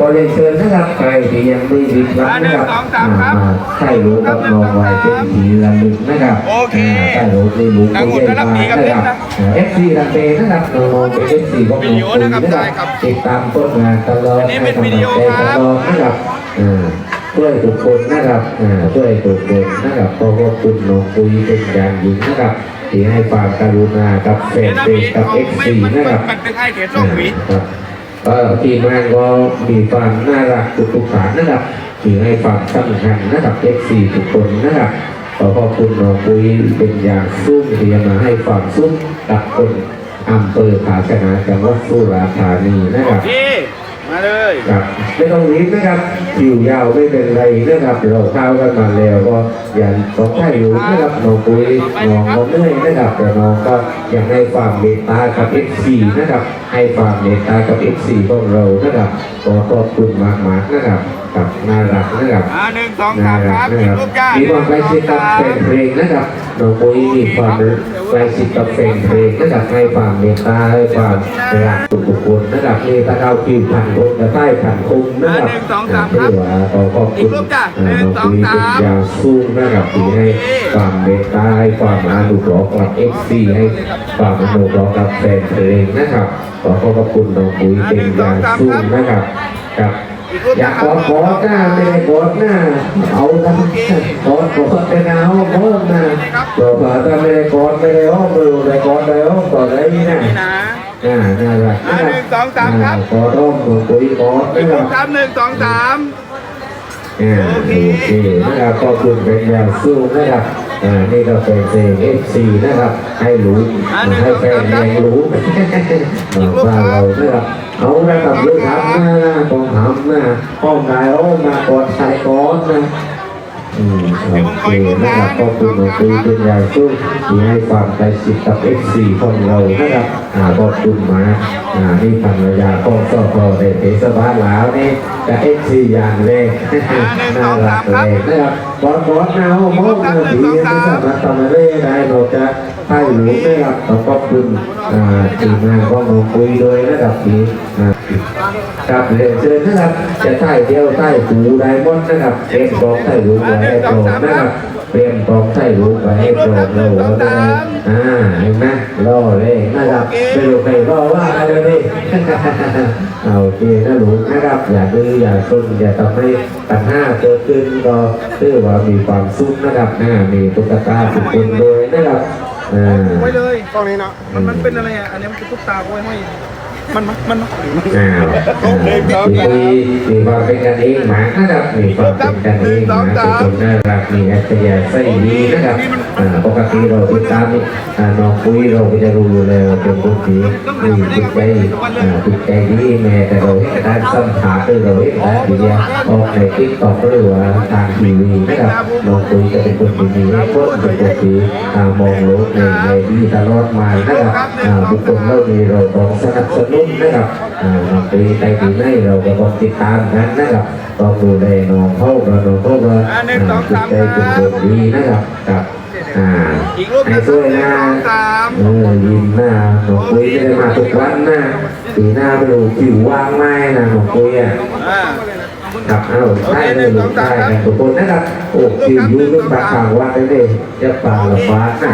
ก็เรียนเชิญนะครับใครที่ยังไม่ริบรับนะครับอ่าหนึ่งสองสามครับอ่าใช่รู้กับน้องไว้เป็นทีละหนึ่งนะครับโอเคาใช่รู้ในหมู่นางหุ่นก็รับดีกับนะเล่คนรับนะเอฟซีดังเตนะครับน้องๆเป็นเอฟซีของน้องวิดีโอนะครับได้ครับติดตามต้นงานตลอดอันนี้เป็นวิดีโอให้ครับกำลังใจตลอดนะครับอ่าช่วยทุกคนนะครับอ่าช่วยทุกคนนะครับขอบคุณน้องปุ้ยเป็นอย่างยิ่งนะครับที่ให้ความกรุณากับแฟนเห็นนะเพจกับเอฟไม่ซีมันนะครับ เป็นไข้เขียนช่องหวีครับก็ทีมงานก็มีความน่ารักทุกๆฐานนะครับถือให้ความสำคัญนะครับเอฟซีทุกคนนะครับขอขอบคุณน้องปุ้ยเป็นอย่างสูงที่มาให้ความสุขกับคนอำเภอภาชนะจังหวัดสุราษฎร์ธานีนะครับพี่ มาเลยครับไม่ต้องรีบนะครับคิวยาวไม่เป็นไรนะครับเราเข้ากันมาแล้วก็อย่าต้องให้อยู่นะครับน้องปุ้ยน้องก็เหนื่อยนะครับแต่น้องก็ยังให้ความเมตตากับเอฟซีนะครับให้ความเมตตากับเอฟซีของเรานะครับขอขอบคุณมากๆนะครับ กับน่ารักนะครับอ่าหนึ่งสองน่าสามครัรักบนะอีคกรับรูปจ้ามีความใกล้ชิดกับแฟนเพลงนะครับน้องปุ้ยมีความใกล้ชิดกับแฟนเพลงนะครับให้ความเมตตาให้ความรักทุกๆคนนะครับมีตะเกาคิวพันคนตะใต้พันคุมนะครับอ่าหนึ่งสองสามครับที่ว่าขอขอบอีคุกณรูปจ้ะอ่าหนึ่น้องงสองปุ้ยสามเป็นยาวสู้นะครับที่ให้ความเมตตาให้ความอนุเคราะห์กับเอฟซีให้ความอนุเคราะห์กับแฟนเพลงนะครับขอขอบคุณน้องปุ้ยเป็นยาวสู้นะครับครับ อยากกอดกอดหน้าไม่ได้กอดหน้าเอาทั้งกอดกอดไปนะห้องห้องนะบอกว่าถ้าไม่ได้กอดไม่ได้ห้องมือได้กอดได้ห้องกอดได้นี่นะอ่าน่ารักหนึ่งสองสามครับกอดห้องปุ๋ยกอดอีนะกครูรับปสามหนึ่งสองสามโอเคนะครับก็คุณเป็นยาวสู้นะครับ อ่านี่ก็เป็นเพลง FC นะครับ ให้รู้ให้แฟนเพลงรู้ว่าเรานะครับเอาระดับลูกทำหน้าต้องทำหน้าห้องนายห้องมากอดชายกอดนะอืมโอเคนะครับขอบคุณหลวงปู่เป็นอย่างสูงที่ให้ความใกล้ชิดกับ F4 ของเรานะครับ อ่าขอบคุณมาอ่านี่ภรรยาของสพในเทศบาลลาวนี่กับ F4 อย่างแรกน่ารักเลยนะครับบอสบอสนะห้องมองนะดีไม่สามารถทำอะไรได้เราจะให้หลูนะครับขอบคุณอ่าทีมงานของหลวงปู่ด้วยนะครับที่อ่าครับเรียนเชิญนะครับจะใต้เดียวใต้หูไดมอนด์นะครับเตรียมกองใต้หูไว้ให้โปร่งนะครับ เตรียมกองใต้หูไว้ให้โปร่งเราก็ได้อ่าเห็นไหมล่อเลยนะครับไม่รู้ใครล่อว่าอะไรนี่เอาโอเคนะหลูกนะครับ อย่าดื้ออย่าซนอย่าทำให้ปัญหาเกิดขึ้นก็ถือว่ามีความสุขนะครับหน้ามีตุ๊กตาทุกคนเลยนะครับอ่าไว้เลยกล้องนี้เนาะมันมันเป็นอะไรอะอันนี้มันเป็นตุ๊กตาไว้ห้อย มันมันมันอ้าวมีมีความเป็นกันเองหมานะครับมีความเป็นกันเองหมาเป็นคนน่ารักมีอัธยาศัยดีนะครับอ่าปกติเราติดตามีน้องปุ้ยเราก็จะรู้อยู่แล้วเป็นคนที่มีจิตใจอ่าจิตใจดีแม้แต่เราเห็นการสัมผัสเราเห็นการทีเดีออกในติ๊กต็อกหรือว่าทางทีวีนะครับน้องปุ้ยจะเป็นคนที่มีให้คนเป็นคนที่อ่ามองโลกในในที่ตลอดมานะครับอ่าบุคคลเรามีเราต้องสนับสนุนนะครับน้องปุ้ยใจดีไหมเราก็ต้องติดตามกันนะครับต้องดูแลน้องเขาเราน้องเขาว่าอ่าจิตใจเป็นคนดีนะครับกับอ่าอีกรูปให้นะช่วยหนึ่งสองสามเออยิ้มหน้าหนูปุ้ยไม่ได้มาทุกวันนะปีหน้าไปดูผิวว่างไหมนะหนูปุ้ยอะ อ่าครับเอ้าใช่เลยลูกใช่กันทุกคนนะครับโอ้ผิวยูเรื่องปากขางวันได้เลยจะปากละฟ้านะ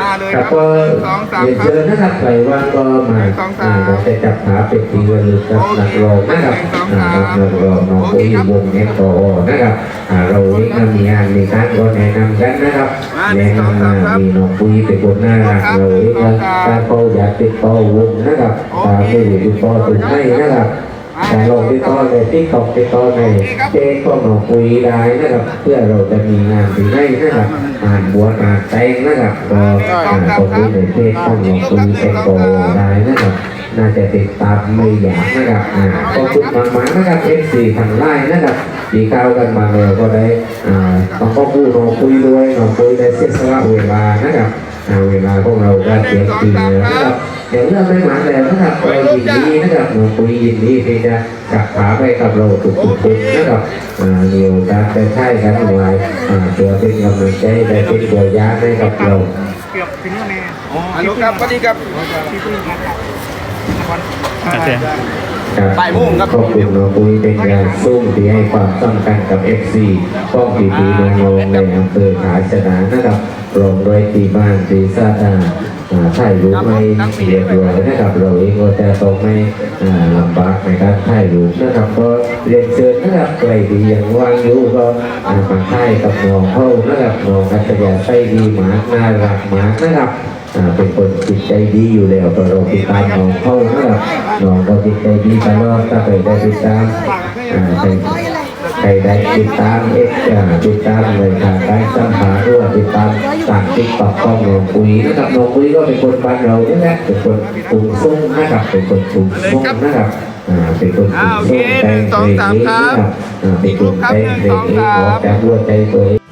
มาเลยคครัรับบก็สองสามเรียนครัเชิบญนะครับใครว่างก็มาอ่าจะจับขาเป็ดทีกันหรือกับนักร้องนะครับอ่านักร้องน้องปุ้ยวงเอ็กโตนะครับอ่าเราเองก็มีงานมีการก็แนะนำกันนะครับแนะนำมามีน้องปุ้ยเป็นคนน่ารักเราเองก็การเป้าอยากติดต่อวงนะครับตามไม่ติดต่อถึงให้นะครับ การลงติดต่อในที่ตอกติดต่อในเจ๊ก็มาคุยได้นะครับเพื่อเราจะมีงานที่ให้นะครับงานบวชงานแต่งนะครับก็อ่าตรงนี้ในเพจของหลวงปู่เป็นโกได้นะครับน่าจะติดตามไม่อยากนะครับอ่าขอบคุณมากๆนะครับ F4 ทางไลน์นะครับที่เข้ากันมาแล้วก็ได้อ่าต้องขอบคุณน้องคุยด้วยน้องคุยได้เสียสละเวลานะครับเวลาของเราก็เสียจริงแล้วนะครับ เดี๋ยวเรื่องไม่หมันแล้วนะครับเรายินดีนะครับหนูปุยยินดีที่จะกลับขาไปกับเราทุกทุกๆคนนะครับอ่าเดี๋ยวการไปใช้กันไว้อ่าตัวเป็นกำลังใจได้เป็นตัวยาให้กับเราเกือบถึงแล้วแน่ฮัลโหลครับสวัสดีครับโอเคครับบ่ายโมงครับขอบคุณน้องปุ้ยเป็นงานซุ่มที่ให้ความสำคัญกับ FC ป้องปีปีน้องๆในอำเภอขาชนะนะครับรวมด้วยตีบ้านตีซาอา อ่าถ่ารูปไม่เรียบร้อยนะครับเราเองก็จะต้องไม่ลำบากในการถ่ารูปนะครับก็เรียนเชิญนะครับใครดีอย่างว่างอยู่ก็อ่ามาถ่ายกับน้องเข้านะครับน้องอัจฉริยะใจดีหมากน่ารักหมากนะครับเป็นคนจิตใจดีอยู่แล้วก็เราติดตามน้องเข้านะครับน้องก็จิตใจดีตลอดถ้าใครได้ติดตามอ่ รใครได้ติดตามเอ็กอ่าติดตามเลยทางการสัมภาษณ์ด้วยติดตามตามติ๊กต็อกของน้องปุยนะครับน้องปุยก็เป็นคนบ้านเรานี่แหละเป็นคนปรุงส่งนะครับเป็นคนปรุงส่งนะครับอ่าเป็นคนปรุงส่งแต่งเพลงนี้นะครับอ่าเป็นคนแต่งเพลงนี้ออกจากหัวใจตัวเอง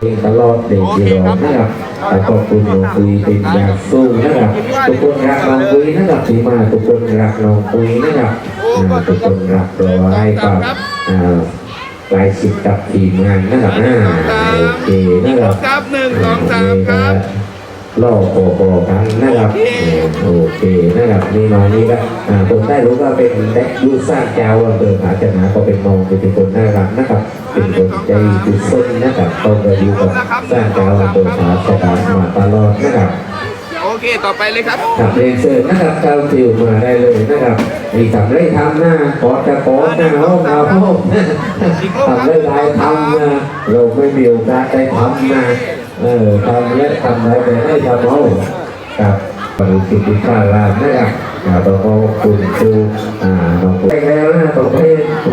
เองตลอดเด็กเดียวนะครับแต่ขอบคุณน้องปุยเป็นอย่างสู้นะครับทุกคนรักน้องปุยนะครับที่มาทุกคนรักน้องปุยนะครับอ่าทุกคนรักตัวไอ้กับอ่า ลายสิทธิ์กับทีมงานนะครับอ่าโอเคนะครับครับหนึ่งสองสามครับล่อโคโคกันนะครับโอเคนะครับนี่น้องนี่ก็อ่าผมได้รู้ว่าเป็นเด็กยูสร้างแก้วอำเภอผาชนะก็เป็นน้องเป็นคนน่ารักนะครับเป็นคนใจกุศลนะครับต้องไปอยู่กับสร้างแก้วอำเภอผาชนะมาตลอดนะครับ โอเคต่อไปเลยครับกับเรียนเชิญนะครับเจ้าติวมาได้เลยนะครับมีทำได้ทำหน้าขอจะขอหน้าห้องเราห้องทำได้หลายทำนะเราไม่มีโอกาสได้ทำนะเออทำเยอะทำไรไปให้ทำเอาครับปริสิทธิภาลามนะครับอ่าต้องขอบคุณครูอ่าน้องครูได้แล้วนะต่อไป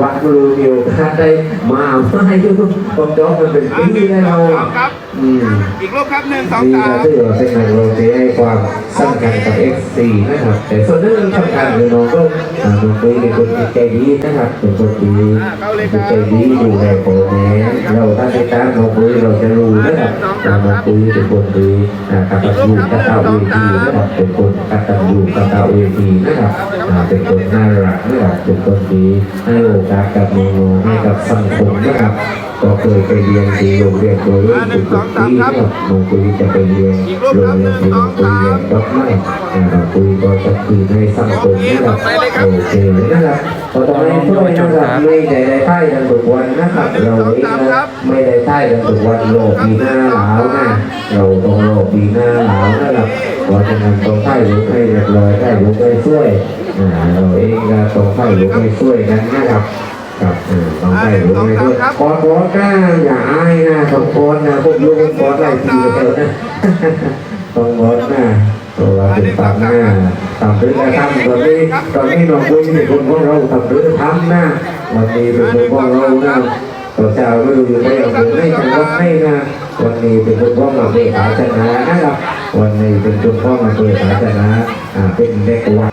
วัดรูมีโอกาสได้มาไม่ยุ่งผมจองมันเป็นปีแล้วเราครับ อืมอีกรอบครับหนึ่งสองมีสาการมที่เราเป็นนักโรตีให้ความสำคัญกับ X4 นะครับแต่ส่วนหนึงสำคัญคือน้องก็อ่าน้องปุ้ยเป็นคนจิตใจดีนะครับเป็นคนดีจิตใจดีดูแลพ่อแม่เราถ้าติดตามน้องปุ้ยเราจะรู้นะครับว่าน้องปุ้ยเป็นคนดีอ่ากตัญญูกตเวทีนะครับเป็นคนกตัญญูกตเวทีนะครับอ่าเป็นคนน่ารักนะครับเป็นคนดีให้โอกาสกับน้องๆให้กับสังคมนะครับ ก็เคยไปเรียนที่โรงเรียนตัวเองเป็นคนดีนะครับน้องปุ้ยจะไปเรียนโรงเรียนที่น้องปุ้ยเรียนก็ไม่อ่างปุ้ยก็จะคือในสังคมนะครับโอเคนะครับขอต่อไปช่วยนะครับไม่ได้ได้ท่ายกันทุกวันนะครับเราเองนะไม่ได้ท่ายกันทุกวันโลกปีหน้าหนาวนะเราต้องโลกปีหน้าหนาวนะครับเพราะฉะนั้นต้องท่ายลุกให้เรียบร้อยท่ายลุกให้ช่วยเราเองก็ต้องท่ายลุกให้ช่วยกันนะครับ ครับเออต้องได้รู้ไหมด้วยขอโทษนะอย่าอายนะต้องโพสนะพวกลูกโพสหลายทีแล้วนะต้องโพสนะตัวเป็นตามหน้าตามพื้นกระทำตอนนี้ตอนนี้น้องปุ้ยเป็นคนของเราทำพื้นทำนะวันนี้เป็นคนของเรานะตัวเจ้าไม่รู้อยู่ในอำเภอไม่จังหวัดไม่นะวันนี้เป็นคนของอำเภอผาชนะนะครับวันนี้เป็นคนของอำเภอผาชนะอ่าเป็นเด็กวัด